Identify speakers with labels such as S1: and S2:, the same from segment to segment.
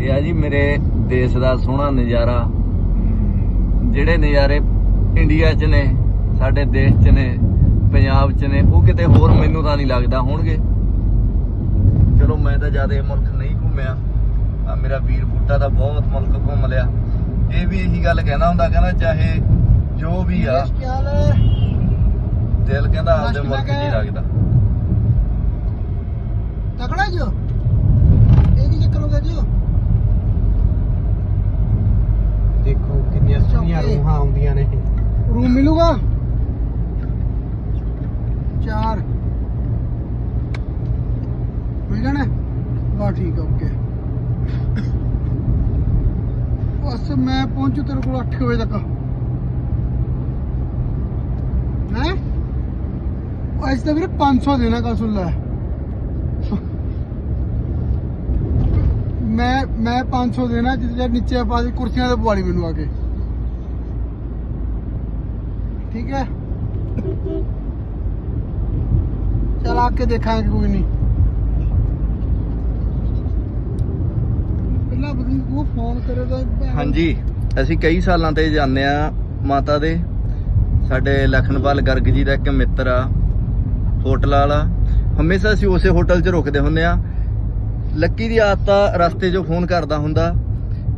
S1: ਇਹ ਆ ਜੀ ਮੇਰੇ ਦੇਸ਼ ਦਾ ਸੋਹਣਾ ਨਜ਼ਾਰਾ। ਜਿਹੜੇ ਨਜ਼ਾਰੇ ਇੰਡੀਆ 'ਚ ਨੇ ਸਾਡੇ ਦੇਸ਼ 'ਚ ਨੇ ਪੰਜਾਬ 'ਚ ਨੇ ਉਹ ਕਿਤੇ ਹੋਰ ਮੈਨੂੰ ਤਾਂ ਨਹੀਂ ਲੱਗਦਾ ਹੋਣਗੇ। ਚਲੋ ਮੈਂ ਤਾਂ ਜ਼ਿਆਦਾ ਮੁਲਕ ਨਹੀਂ ਘੁੰਮਿਆ। ਆ ਮੇਰਾ ਵੀਰ ਬੂਟਾ ਦਾ ਬਹੁਤ ਮੁਲਕ ਘੁੰਮ ਲਿਆ। ਇਹ ਵੀ ਇਹੀ ਗੱਲ ਕਹਿੰਦਾ ਹੁੰਦਾ ਕਹਿੰਦਾ ਚਾਹੇ ਜੋ ਵੀ ਆ ਦਿਲ ਕਹਿੰਦਾ ਆਪਦੇ ਮੁਲਕ 'ਚ ਹੀ? ਲੱਗਦਾ।
S2: ਤਕੜਾ ਜੋ ਇਹ ਕੀ ਚੱਕਰ ਹੋ ਗਿਆ ਜੋ
S3: ਦੇਖੋ ਕਿੰਨੀਆਂ ਸੋਹਣੀਆਂ
S2: ਚੌਕੇ।
S3: ਰੂਹਾਂ ਆਉਂਦੀਆਂ ਨੇ
S2: ਰੂਮ ਮਿਲੂਗਾ? ਚਾਰ। ਮਿਲ ਜਾਣਾ? ਵਾ ਠੀਕ ਆ ਓਕੇ ਬਸ ਮੈਂ ਪਹੁੰਚੂ ਤੇਰੇ ਕੋਲ 8 ਵਜੇ ਤੱਕ। ਹੈ? ਅੱਜ ਤਾਂ ਵੀਰੇ 500 ਦੇਣਾ ਕਾ ਸੁਣ ਲੈ। ਮੈਂ ਮੈਂ 500 ਦੇਣਾ ਜਿੱਦ ਜਦ ਨੀਚੇ ਪਾ ਕੁਰਸੀਆਂ ਤੇ ਪਵਾਲੀ ਮੈਨੂੰ ਆ ਕੇ। ਠੀਕ ਹੈ? ਚਲ ਆ ਕੇ ਦੇਖਾਂਗੇ ਕੋਈ ਨਹੀਂ। ਪਹਿਲਾਂ ਬਦੀ ਉਹ ਫੋਨ ਕਰੇਗਾ
S1: ਹਾਂਜੀ, ਅਸੀਂ ਕਈ ਸਾਲਾਂ ਤੇ ਜਾਂਦੇ ਆ ਮਾਤਾ ਦੇ। ਸਾਡੇ ਲਖਨਪਾਲ ਗਰਗ ਜੀ ਦਾ ਇੱਕ ਮਿੱਤਰ ਆ, ਹੋਟਲ ਵਾਲਾ। ਹਮੇਸ਼ਾ ਅਸੀਂ ਉਸੇ ਹੋਟਲ 'ਚ ਰੁਕਦੇ ਹੁੰਦੇ ਆ ਲੱਕੀ ਦੀ ਆਦਤ ਆ ਰਸਤੇ 'ਚੋਂ ਫੋਨ ਕਰਦਾ ਹੁੰਦਾ।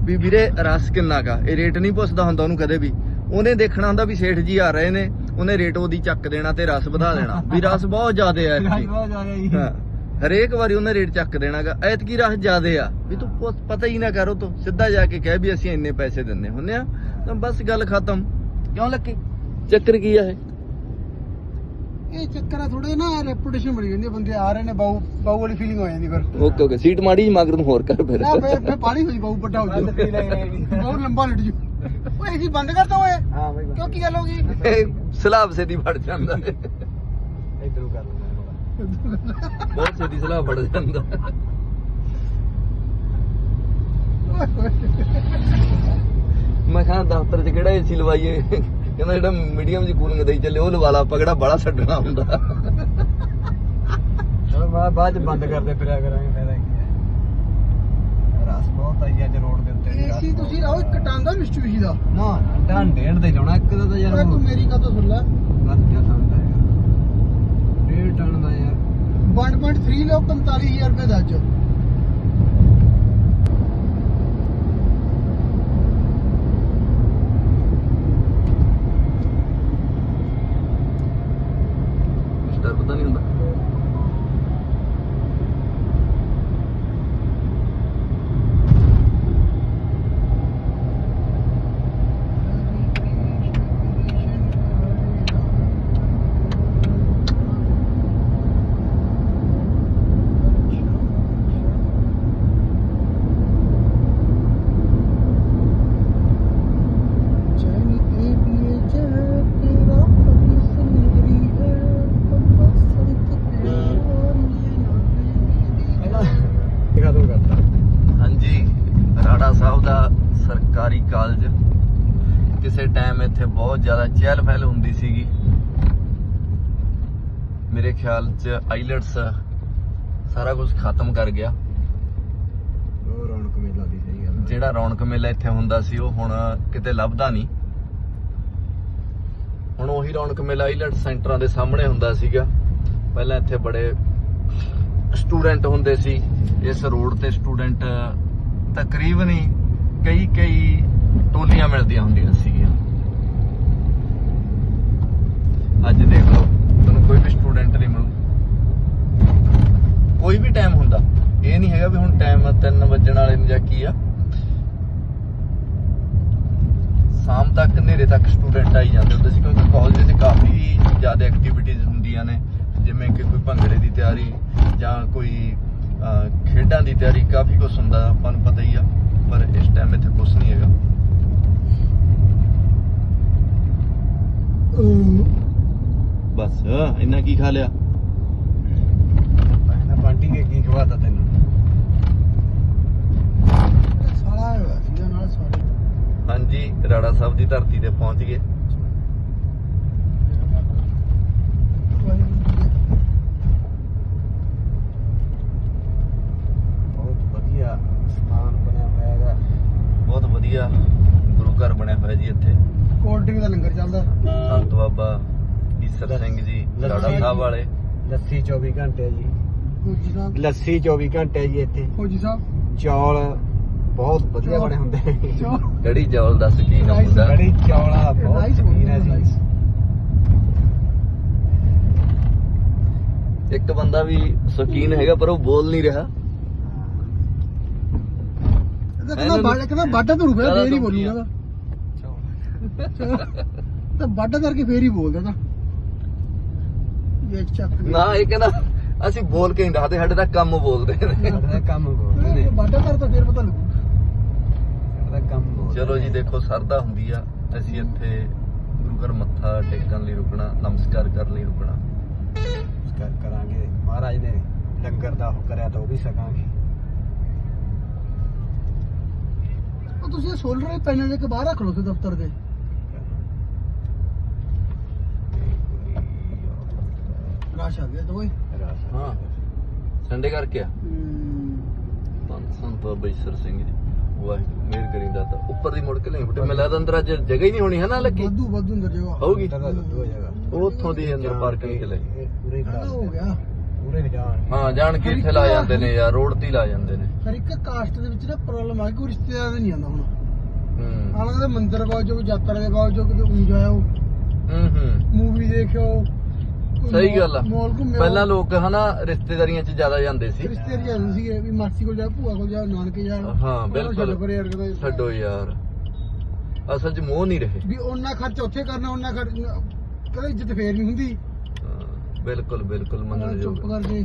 S1: ਵੀ ਵੀਰੇ, ਰਸ ਕਿੰਨਾ ਕਾ ਇਹ ਰੇਟ ਨਹੀਂ ਪੁੱਛਦਾ ਹੁੰਦਾ ਉਹਨੂੰ ਕਦੇ ਵੀ। ਉਹਨੇ ਦੇਖਣਾ ਹੁੰਦਾ ਵੀ ਸੇਠ ਜੀ ਆ ਰਹੇ ਨੇ ਉਹਨੇ ਰੇਟ ਉਹਦੀ ਚੱਕ ਦੇਣਾ ਤੇ ਰਸ ਵਧਾ ਦੇਣਾ। ਵੀ ਰਸ ਬਹੁਤ ਜ਼ਿਆਦੇ ਆ ਇੱਥੇ।
S3: ਬਹੁਤ ਜ਼ਿਆਦਾ ਜੀ।
S1: ਹਾਂ ਹਰੇਕ ਵਾਰੀ ਉਹਨੇ ਰੇਟ ਚੱਕ ਦੇਣਾਗਾ। ਐਤਕੀ ਰਾਹ ਜ਼ਿਆਦੇ ਆ। ਵੀ ਤੂੰ ਪਤਾ ਹੀ ਨਾ ਕਰੋ ਤੂੰ। ਸਿੱਧਾ ਜਾ ਕੇ ਕਹਿ ਵੀ ਅਸੀਂ ਇੰਨੇ ਪੈਸੇ ਦਿੰਨੇ ਹੁੰਨੇ ਆ। ਤਾਂ ਬਸ ਗੱਲ ਖਤਮ। ਕਿਉਂ ਲੱਕੀ? ਚੱਕਰ ਕੀ ਆ ਇਹ?
S2: ਇਹ ਚੱਕਰ ਆ ਥੋੜੇ ਨਾ ਰੈਪੂਟੇਸ਼ਨ ਬਣੀ ਜਾਂਦੀ ਬੰਦੇ ਆ ਰਹੇ ਨੇ ਬਾਊ ਬਾਊ ਵਾਲੀ ਫੀਲਿੰਗ ਹੋ ਜਾਂਦੀ ਫਿਰ।
S1: Okay okay. ਸੀਟ ਮਾੜੀ ਜਿਹੀ ਮਗਰ ਨੂੰ ਹੋਰ ਕਰ ਫਿਰ।
S2: ਨਾ ਫਿਰ ਪਾਣੀ ਹੋ ਜੀ ਬਾਊ ਵੱਡਾ ਹੋ ਜੂ ਬਹੁਤ ਲੰਬਾ ਲਟ ਜੂ। ਓਏ ਜੀ ਬੰਦ ਕਰ ਦੋ ਓਏ
S3: ਹਾਂ ਬਈ
S2: ਕਿਉਂ ਕੀ ਗੱਲ ਹੋ ਗਈ?
S1: ਇਹ ਸਲਾਬ ਸੇ ਦੀ ਫੜ ਜਾਂਦਾ। ਹੈ।
S3: ਇਧਰੋਂ ਕਰ ਲੈਂਦਾ
S1: ਬਹੁਤ ਛੇਤੀ ਸਲਾਬ ਫੜ ਜਾਂਦਾ। ਮੈਂ ਕਿਹਾ ਦਫ਼ਤਰ 'ਚ ਕਿਹੜਾ ਏਸੀ ਲਵਾਈਏ? ਕਹਿੰਦਾ ਜਿਹੜਾ ਮੀਡੀਅਮ ਜੀ ਕੂਲਿੰਗ ਦੇਈ ਚੱਲੇ ਉਹ ਲਵਾ ਲਾ ਆਪਾਂ ਕਿਹੜਾ ਬੜਾ ਛੱਡਣਾ ਹੁੰਦਾ।
S3: ਚਲੋ ਬਾਅਦ ਚ ਬੰਦ ਕਰਦੇ ਫਿਰਿਆ ਕਰਾਂਗੇ ਫਾਇਦਾ ਬਹੁਤ ਆਈ ਅੱਜ ਰੋਡ ਦੇ ਉੱਤੇ
S2: ਏਸੀ ਤੁਸੀਂ ਲਾਓ ਇੱਕ ਟਾਂਗਾ ਮਿਸਟੂਸ਼ੀ ਦਾ।
S3: ਨਾ ਨਾ ਡੇਢ ਦੇ ਲਾਉਣਾ ਇੱਕ ਦਾ ਤਾਂ ਯਾਰ
S2: ਓਏ ਤੂੰ ਮੇਰੀ ਕਦੋਂ ਸੁਣ ਲੈ।
S3: ਬਸ ਕਿਆ ਟਨ ਦਾ ਯਾਰ। ਡੇਢ ਟਨ ਦਾ ਯਾਰ।
S2: 1.3 ਲਓ 45000 ਰੁਪਏ ਦਾ ਅੱਜ।
S1: ਸਾਹਿਬ ਦਾ ਸਰਕਾਰੀ ਕਾਲਜ। ਕਿਸੇ ਟਾਈਮ ਇੱਥੇ ਬਹੁਤ ਜ਼ਿਆਦਾ ਚਹਿਲ ਪਹਿਲ ਹੁੰਦੀ ਸੀਗੀ। ਮੇਰੇ ਖਿਆਲ ਚ ਆਈਲੈਟਸ ਸਾਰਾ ਕੁਝ ਖਤਮ ਕਰ ਗਿਆ।
S3: ਉਹ ਰੌਣਕ ਮੇਲਾ ਦੀ ਸਹੀ ਗੱਲ।
S1: ਜਿਹੜਾ ਰੌਣਕ ਮੇਲਾ ਇੱਥੇ ਹੁੰਦਾ ਸੀ ਉਹ ਹੁਣ ਕਿਤੇ ਲੱਭਦਾ ਨਹੀਂ। ਹੁਣ ਉਹੀ ਰੌਣਕ ਮੇਲਾ ਆਈਲੈਂਡ ਸੈਂਟਰਾਂ ਦੇ ਸਾਹਮਣੇ ਹੁੰਦਾ ਸੀਗਾ। ਪਹਿਲਾਂ ਇੱਥੇ ਬੜੇ ਸਟੂਡੈਂਟ ਹੁੰਦੇ ਸੀ। ਇਸ ਰੋਡ ਤੇ ਸਟੂਡੈਂਟ ਤਕਰੀਬਨ ਹੀ ਕਈ ਕਈ ਟੋਲੀਆਂ ਮਿਲਦੀਆਂ ਹੁੰਦੀਆਂ ਸੀਗੀਆਂ। ਅੱਜ ਦੇਖ ਲਓ, ਤੁਹਾਨੂੰ ਕੋਈ ਵੀ ਸਟੂਡੈਂਟ ਨਹੀਂ ਮਿਲੂ। ਕੋਈ ਵੀ ਟਾਈਮ ਹੁੰਦਾ। ਇਹ ਨਹੀਂ ਹੈਗਾ ਵੀ ਹੁਣ ਟਾਈਮ 3 ਵੱਜਣ ਵਾਲੇ ਨੂੰ ਜਾਂ ਕੀ ਆ। ਸ਼ਾਮ ਤੱਕ ਹਨੇਰੇ ਤੱਕ ਸਟੂਡੈਂਟ ਆਈ ਜਾਂਦੇ ਹੁੰਦੇ ਸੀ ਕਿਉਂਕਿ ਕਾਲਜ 'ਚ ਕਾਫੀ ਜ਼ਿਆਦਾ ਐਕਟੀਵਿਟੀਜ਼ ਹੁੰਦੀਆਂ ਨੇ। ਜਿਵੇਂ ਕਿ ਕੋਈ ਭੰਗੜੇ ਦੀ ਤਿਆਰੀ ਜਾਂ ਕੋਈ ਖੇਡਾਂ ਦੀ ਤਿਆਰੀ ਕਾਫੀ ਕੁਝ ਹੁੰਦਾ ਆਪਾਂ ਨੂੰ ਪਤਾ ਹੀ ਆ ਪਰ ਇਸ ਟਾਈਮ ਇੱਥੇ ਕੁਝ ਨਹੀਂ ਹੈਗਾ। ਬਸ ਇੰਨਾ ਕੀ ਖਾ ਲਿਆ?
S3: ਮੈਂ ਬਾਂਟੀ ਕੇ ਕੀ ਖਵਾਤਾ ਤੈਨੂੰ?
S2: ਸਾਲਾ ਸੀਗਾ ਨਾਲ ਸਾਰੇ
S1: ਹਾਂਜੀ ਰਾੜਾ ਸਾਹਿਬ ਦੀ ਧਰਤੀ ਤੇ ਪਹੁੰਚ ਗਏ
S3: ਬਹੁਤ ਵਧੀਆ ਸਥਾਨ ਬਣਿਆ ਹੋਇਆ
S1: ਵਧੀਆ ਗੁਰੂ ਘਰ ਬਣਿਆ ਹੋਇਆ ਜੀ ਇੱਥੇ।
S2: ਕੋਲਡ ਡਰਿੰਕ ਦਾ ਲੰਗਰ ਚੱਲਦਾ।
S1: ਸੰਤ ਬਾਬਾ ਈਸਰ ਸਿੰਘ ਜੀ ਲਾੜਾ ਸਾਹਿਬ ਵਾਲੇ।
S3: ਲੱਸੀ 24 ਘੰਟੇ ਜੀ।
S2: ਫੌਜੀ ਸਾਹਿਬ।
S3: ਲੱਸੀ 24 ਘੰਟੇ ਜੀ ਇੱਥੇ।
S2: ਫੌਜੀ ਸਾਹਿਬ।
S3: ਚੌਲ ਬਹੁਤ ਵਧੀਆ
S2: ਚੌਲ।
S3: ਬਣੇ ਹੁੰਦੇ ਨੇ
S2: ਚੋ
S1: ਕੜੀ ਚੌਲ ਦੱਸ ਕੀ ਨਾ
S2: Rice
S1: ਹੁੰਦਾ।
S3: ਕੜੀ ਚੌਲਾਂ ਬਹੁਤ
S2: ਰਾਈਸ
S3: ਸ਼ੌਕੀਨ ਹੈ ਜੀ।
S1: ਇੱਕ ਬੰਦਾ ਵੀ ਸ਼ੌਕੀਨ ਹੈਗਾ ਪਰ ਉਹ ਬੋਲ ਨਹੀਂ ਰਿਹਾ।
S2: ਕਹਿੰਦਾ ਬਾੜਾ ਕਹਿੰਦਾ ਬਾਡਾ ਤੋਂ ਰੁਪਿਆ
S1: ਜ਼ਿਆਦਾ
S2: ਫੇਰ ਹੀ
S1: ਦੁੱਖ ਹੀ
S2: ਬੋਲੂਗਾ
S1: ਆ।
S2: ਤਾਂ ਤਾਂ ਬਾਡਾ ਕਰਕੇ ਫੇਰ ਹੀ ਬੋਲਦਾ ਤਾਂ। ਇਹ ਚੱਕ
S1: ਨਾ ਇਹ ਕਹਿੰਦਾ ਅਸੀਂ ਬੋਲ ਕੇ ਨਹੀਂ ਦੱਸਦੇ ਸਾਡੇ ਤਾਂ ਕੰਮ ਬੋਲਦੇ ਨੇ।
S3: ਸਾਡਾ ਕੰਮ ਬੋਲਦੇ ਨੇ।
S2: ਬਾਡਾ ਕਰ ਤਾਂ ਫੇਰ ਪਤਾ ਲੱਗੂ।
S3: ਸਾਡਾ ਕੰਮ ਬੋਲਦੇ
S1: ਚਲੋ ਜੀ ਦੇਖੋ ਸਰਦਾ ਹੁੰਦੀ ਆ। ਅਸੀਂ ਇੱਥੇ ਗੁਰੂ ਘਰ ਮੱਥਾ ਟੇਕਣ ਲਈ ਰੁਕਣਾ ਨਮਸਕਾਰ ਕਰਨ ਲਈ ਰੁਕਣਾ।
S3: ਕਰ ਕਰਾਂਗੇ। ਮਹਾਰਾਜ ਨੇ ਲੰਗਰ ਦਾ ਉਹ ਕਰਿਆ ਤਾਂ ਉਹ ਵੀ ਸਕਾਂਗੇ।
S2: ਤੁਸੀਂ ਸੋਲਰ ਪੈਨਲ ਲੈ ਕੇ ਬਾਹਰ ਰੱਖ ਲਓ ਤੇ ਦਫ਼ਤਰ ਦੇ। ਰਾਸ਼ ਆ ਗਿਆ ਤਾਂ ਓਏ।
S1: ਹਾਂ। ਸੰਡੇ ਕਰਕੇ ਆ। ਪੰਜ ਸੰਤ ਬਾਬਾ ਈਸਰ ਸਿੰਘ ਜੀ ਵਾਹਿਗੁਰੂ ਮਿਹਰ ਕਰੀਂਦਾ ਤਾਂ ਉੱਪਰ ਦੀ ਮੁੜ ਕੇ ਲਈ ਬਟੇ ਮੈਨੂੰ ਲੱਗਦਾ ਅੰਦਰ ਅੱਜ ਜਗ੍ਹਾ ਹੀ ਨਹੀਂ ਹੋਣੀ ਹੈ ਨਾ ਲੱਗੀ?
S2: ਵਾਧੂ ਵਾਧੂ ਅੰਦਰ ਜਗ੍ਹਾ।
S1: ਹੋਊਗੀ।
S3: ਤਾਂ ਹੋ ਜਾਏਗਾ
S1: ਉਹ ਉੱਥੋਂ ਦੀ ਅੰਦਰ ਪਾਰਕਿੰਗ ਚ ਲਈ
S3: ਇਹ ਪੂਰੇ ਖੜਾ
S2: ਆਹ ਹੋ। ਗਿਆ।
S3: ਪੂਰੇ ਜਾਣ
S1: ਹਾਂ ਜਾਣ ਕੇ ਇੱਥੇ ਲਾ ਜਾਂਦੇ ਨੇ ਯਾਰ ਰੋਡ ਤੇ ਹੀ ਲਾ ਜਾਂਦੇ ਨੇ।
S2: ਹਰ ਇੱਕ ਕਾਸਟ ਦੇ ਵਿੱਚ ਨਾ ਪ੍ਰੋਬਲਮ ਆ ਗਈ ਕੋਈ ਰਿਸ਼ਤੇਦਾਰ ਦੇ ਨਹੀਂ ਆਉਂਦਾ ਹੁਣ।
S1: ਹੂੰ।
S2: ਆਣਾ ਦੇ ਮੰਦਿਰ ਬਾਅਦ ਜੋ ਯਾਤਰਾ ਦੇ ਬਾਅਦ ਜੋ ਕਿਤੇ ਉਂਝ ਆਇਆ
S1: ਹੂੰ ਹੂੰ।
S2: ਮੂਵੀ ਦੇਖਿਓ।
S1: ਸਹੀ ਗੱਲ ਆ।
S2: ਮੌਲ ਘੁੰਮਿਓ।
S1: ਪਹਿਲਾਂ ਲੋਕ ਹਨਾ ਰਿਸ਼ਤੇਦਾਰੀਆਂ 'ਚ ਜ਼ਿਆਦਾ ਜਾਂਦੇ ਸੀ।
S2: ਰਿਸ਼ਤੇਦਾਰ ਜਾਂਦੇ ਸੀਗੇ ਵੀ ਮਾਸੀ ਕੋਲ ਜਾ ਭੂਆ ਕੋਲ ਜਾ ਨਾਨਕੇ ਜਾ।
S1: ਹਾਂ ਬਿਲਕੁਲ।
S2: ਛੱਡ ਯਾਰ
S1: ਅਸਲ 'ਚ ਮੋਹ ਨਹੀਂ ਰਹੇ।
S2: ਵੀ ਉਹਨਾਂ ਖਰਚ ਉੱਥੇ ਕਰਨਾ ਉਹਨਾਂ ਖਰਚ ਕਹਿੰਦਾ ਇੱਜ਼ਤ ਫੇਰ ਨਹੀਂ ਹੁੰਦੀ।
S1: ਬਿਲਕੁਲ ਬਿਲਕੁਲ ਮੰਨਣ
S2: ਚੁੱਪ ਕਰਕੇ